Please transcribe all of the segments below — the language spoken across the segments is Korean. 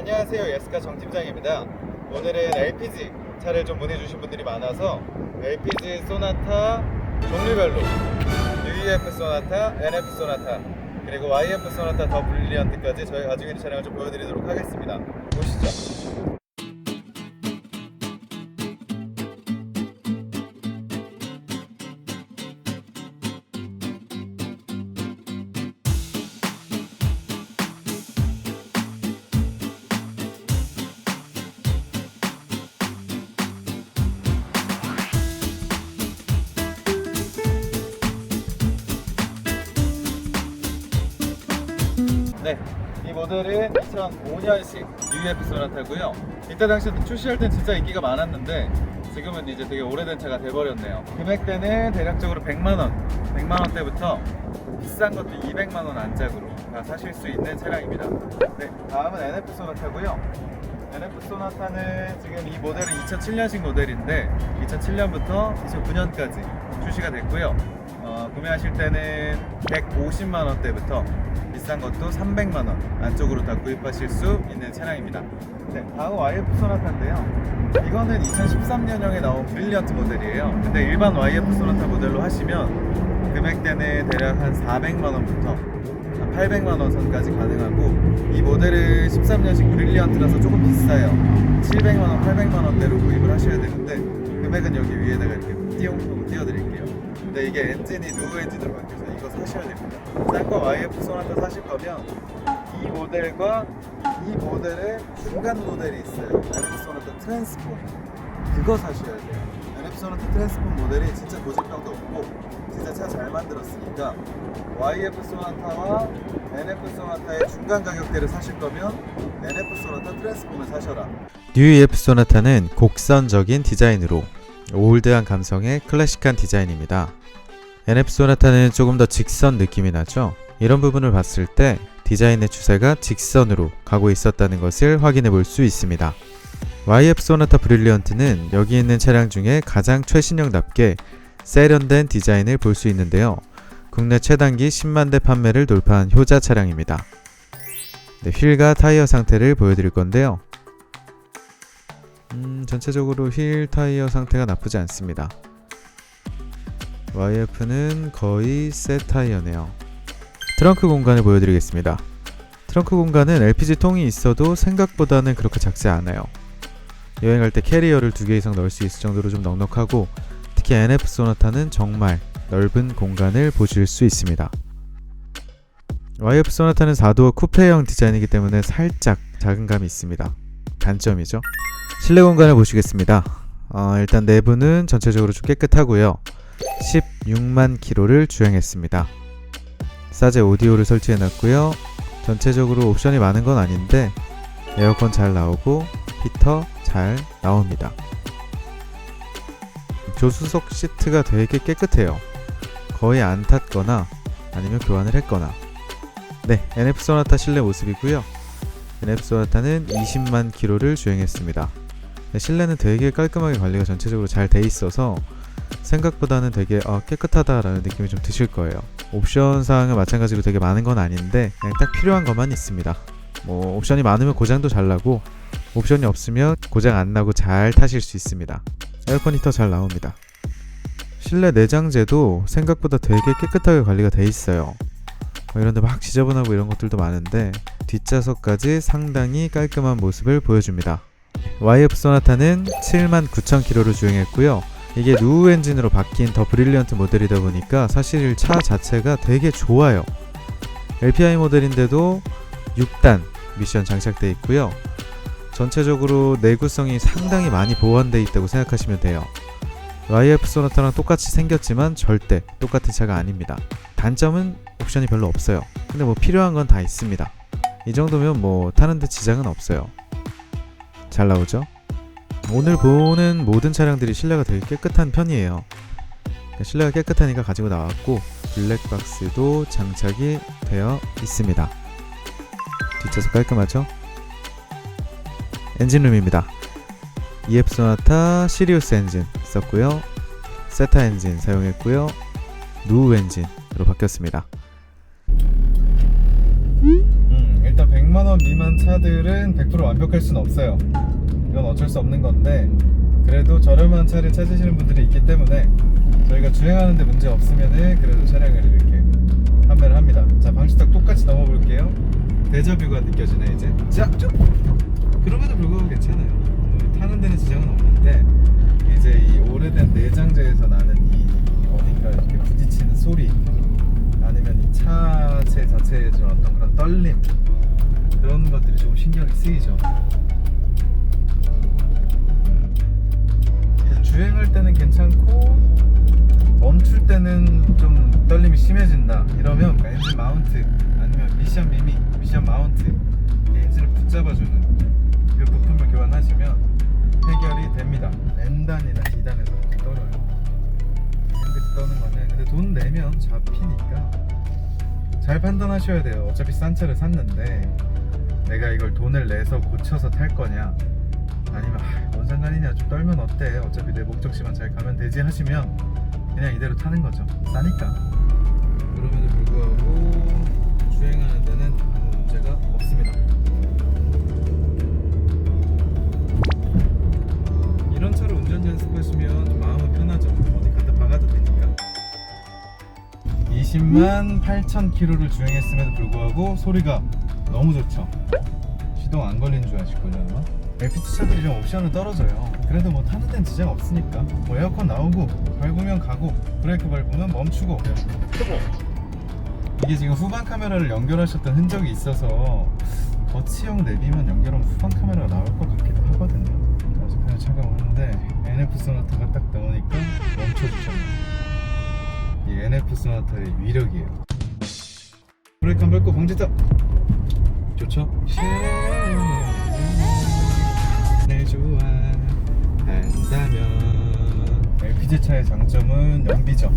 안녕하세요. 예스카 정팀장입니다. 오늘은 LPG 차를 좀 보내주신 분들이 많아서 LPG 소나타 종류별로 UEF 소나타, NF 소나타 그리고 YF 소나타 더 브릴리언트까지 저희가 가지고 있는 차량을 좀 보여드리도록 하겠습니다. 보시죠 네, 이 모델은 2005년식 UEF 소나타고요. 이때 당시 출시할 땐 진짜 인기가 많았는데 지금은 이제 되게 오래된 차가 돼버렸네요. 금액대는 대략적으로 100만 원, 100만 원대부터 비싼 것도 200만 원 안짝으로 다 사실 수 있는 차량입니다. 네, 다음은 NF 소나타고요. NF 소나타는 지금 이 모델은 2007년식 모델인데 2007년부터 2009년까지 출시가 됐고요. 어, 구매하실 때는 150만 원대부터 비싼 것도 300만 원 안쪽으로 다 구입하실 수 있는 차량입니다. 네, 다음 YF 소나타인데요. 이거는 2013년형에 나온 브릴리언트 모델이에요. 근데 일반 YF 소나타 모델로 하시면 금액대는 대략 한 400만 원부터 한 800만 원 선까지 가능하고 이 모델은 13년식 브릴리언트라서 조금 비싸요. 700만 원, 800만 원대로 구입을 하셔야 되는데 금액은 여기 위에다가 이렇게 띄용 띄워드릴게요. 근데 이게 엔진이 누구 엔진으로 바뀌어서 이거 사셔야 됩니다. 싼거 YF 소나타 사실 거면 이 모델과 이 모델의 중간 모델이 있어요. NF 소나타 트랜스폼. 그거 사셔야 돼요. NF 소나타 트랜스폼 모델이 진짜 고질병도 없고 진짜 차 잘 만들었으니까 YF 소나타와 NF 소나타의 중간 가격대를 사실 거면 NF 소나타 트랜스폼을 사셔라. 뉴이F 소나타는 곡선적인 디자인으로 올드한 감성의 클래식한 디자인입니다. NF 소나타는 조금 더 직선 느낌이 나죠? 이런 부분을 봤을 때 디자인의 추세가 직선으로 가고 있었다는 것을 확인해 볼 수 있습니다. YF 소나타 브릴리언트는 여기 있는 차량 중에 가장 최신형답게 세련된 디자인을 볼 수 있는데요. 국내 최단기 10만 대 판매를 돌파한 효자 차량입니다. 네, 휠과 타이어 상태를 보여드릴 건데요. 음, 전체적으로 휠 타이어 상태가 나쁘지 않습니다. YF는 거의 새 타이어네요. 트렁크 공간을 보여드리겠습니다. 트렁크 공간은 LPG 통이 있어도 생각보다는 그렇게 작지 않아요. 여행할 때 캐리어를 두 개 이상 넣을 수 있을 정도로 좀 넉넉하고 특히 NF 소나타는 정말 넓은 공간을 보실 수 있습니다. YF 소나타는 4도어 쿠페형 디자인이기 때문에 살짝 작은 감이 있습니다. 단점이죠. 실내 공간을 보시겠습니다. 어, 일단 내부는 전체적으로 좀 깨끗하고요. 16만 킬로를 주행했습니다. 사제 오디오를 설치해놨고요. 전체적으로 옵션이 많은 건 아닌데 에어컨 잘 나오고 히터 잘 나옵니다. 조수석 시트가 되게 깨끗해요. 거의 안 탔거나 아니면 교환을 했거나. 네, NF 소나타 실내 모습이고요. NF 소나타는 20만 킬로를 주행했습니다. 네, 실내는 되게 깔끔하게 관리가 전체적으로 잘 돼 있어서 생각보다는 되게 어, 깨끗하다라는 느낌이 좀 드실 거예요. 옵션 사항은 마찬가지로 되게 많은 건 아닌데 그냥 딱 필요한 것만 있습니다. 뭐 옵션이 많으면 고장도 잘 나고 옵션이 없으면 고장 안 나고 잘 타실 수 있습니다. 에어컨 히터 잘 나옵니다. 실내 내장재도 생각보다 되게 깨끗하게 관리가 돼 있어요. 뭐 이런데 막 지저분하고 이런 것들도 많은데 뒷좌석까지 상당히 깔끔한 모습을 보여줍니다. YF 소나타는 79,000km를 주행했고요. 이게 누우 엔진으로 바뀐 더 브릴리언트 모델이다 보니까 사실 차 자체가 되게 좋아요. LPI 모델인데도 6단 미션 장착돼 있고요. 전체적으로 내구성이 상당히 많이 보완돼 있다고 생각하시면 돼요. YF 소나타랑 똑같이 생겼지만 절대 똑같은 차가 아닙니다. 단점은 옵션이 별로 없어요. 근데 뭐 필요한 건 다 있습니다. 이 정도면 뭐 타는데 지장은 없어요. 잘 나오죠? 오늘 보는 모든 차량들이 실내가 되게 깨끗한 편이에요. 실내가 깨끗하니까 가지고 나왔고 블랙박스도 장착이 되어 있습니다. 뒷좌석 깔끔하죠? 엔진룸입니다. EF 소나타 시리우스 엔진 썼고요. 세타 엔진 사용했고요. 누우 엔진으로 바뀌었습니다. 음, 일단 100만 100만 원 미만 차들은 100% 완벽할 수는 없어요. 이건 어쩔 수 없는 건데 그래도 저렴한 차를 찾으시는 분들이 있기 때문에 저희가 주행하는데 문제 없으면은 그래도 차량을 이렇게 판매를 합니다. 자 방지턱 똑같이 넘어 볼게요. 데자뷰가 느껴지네 이제. 자 쭉. 그럼에도 불구하고 괜찮아요. 뭐, 타는 데는 지장은 없는데 이제 이 오래된 내장재에서 나는 이 어딘가 이렇게 부딪히는 소리 아니면 이 차체 자체의 좀 어떤 그런 떨림 좀 신경이 쓰이죠. 주행할 때는 괜찮고 멈출 때는 좀 떨림이 심해진다. 이러면 그 엔진 마운트 아니면 미션 미미 미션 마운트 이 엔진을 붙잡아주는 그 부품을 교환하시면 해결이 됩니다. N단이나 D단에서 떨어요. 핸들이 떠는 거는 근데 돈 내면 잡히니까 잘 판단하셔야 돼요. 어차피 싼 차를 샀는데 내가 이걸 돈을 내서 고쳐서 탈 거냐? 아니면 아, 뭔 상관이냐? 좀 떨면 어때? 어차피 내 목적지만 잘 가면 되지 하시면 그냥 이대로 타는 거죠. 싸니까. 그럼에도 불구하고 주행하는 데는 아무 문제가 없습니다. 이런 차로 운전 연습하시면 좀 마음은 편하죠. 어디 가다 박아도 되니까. 20만 8천 킬로를 주행했음에도 불구하고 소리가 너무 좋죠. 시동 안 걸린 줄 아실걸요 아마? LPG 차들이 좀 옵션은 떨어져요. 그래도 뭐 타는 데는 지장 없으니까. 뭐 에어컨 나오고 밟으면 가고 브레이크 밟으면 멈추고. 끄고 이게 지금 후방 카메라를 연결하셨던 흔적이 있어서 거치형 내비만 연결하면 후방 카메라가 나올 것 같기도 하거든요. 자, 그냥 차가 오는데 NF 소나타가 딱 나오니까 멈춰주셨네요. 이 NF 소나타의 위력이에요. 브레이크 안 밟고 방지턱 좋죠? 내 좋아한다면. LPG 차의 장점은 연비죠.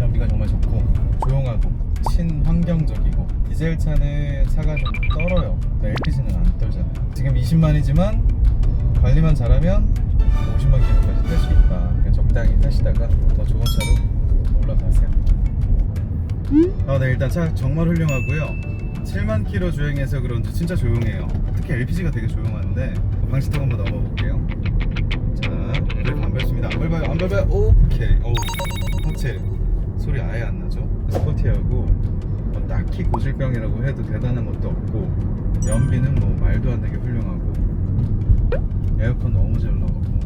연비가 정말 좋고 조용하고 친환경적이고 디젤 차는 차가 좀 떨어요. LPG는 안 떨잖아요. 지금 20만이지만 관리만 잘하면 50만 킬로까지 탈 수 있다. 적당히 타시다가 더 좋은 차로 올라가세요. 아, 네 일단 차 정말 훌륭하고요 7만 킬로 주행해서 그런지 진짜 조용해요. 특히 LPG가 되게 조용한데 방지턱 한번 넘어 볼게요. 자 브레이크 안 밟습니다. 안 밟아요 안 밟아요. 오케이. 오 하체 소리 아예 안 나죠? 스포티하고 뭐 딱히 고질병이라고 해도 대단한 것도 없고 연비는 뭐 말도 안 되게 훌륭하고 에어컨 너무 잘 나오고.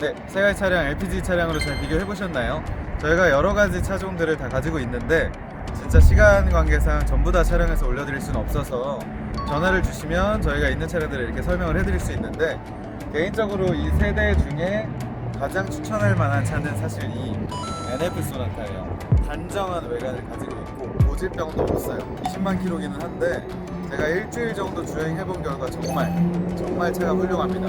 네, 세가의 차량 LPG 차량으로 잘 비교해 보셨나요? 저희가 여러 가지 차종들을 다 가지고 있는데 진짜 시간 관계상 전부 다 촬영해서 올려드릴 수는 없어서 전화를 주시면 저희가 있는 차량들을 이렇게 설명을 해드릴 수 있는데 개인적으로 이 세 대 중에 가장 추천할 만한 차는 사실 이 NF 소나타예요. 단정한 외관을 가지고 있고 고질병도 없어요. 20만 킬로기는 한데 제가 일주일 정도 주행해본 결과 정말 정말 차가 훌륭합니다.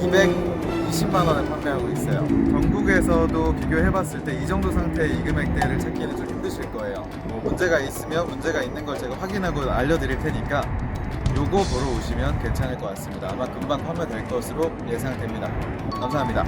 220만 원에 판매하고 있어요. 전국에서도 비교해봤을 때 이 정도 상태의 이 금액대를 찾기는 좀 힘드실 거예요. 뭐 문제가 있으면 문제가 있는 걸 제가 확인하고 알려드릴 테니까 요거 보러 오시면 괜찮을 것 같습니다. 아마 금방 판매될 것으로 예상됩니다. 감사합니다.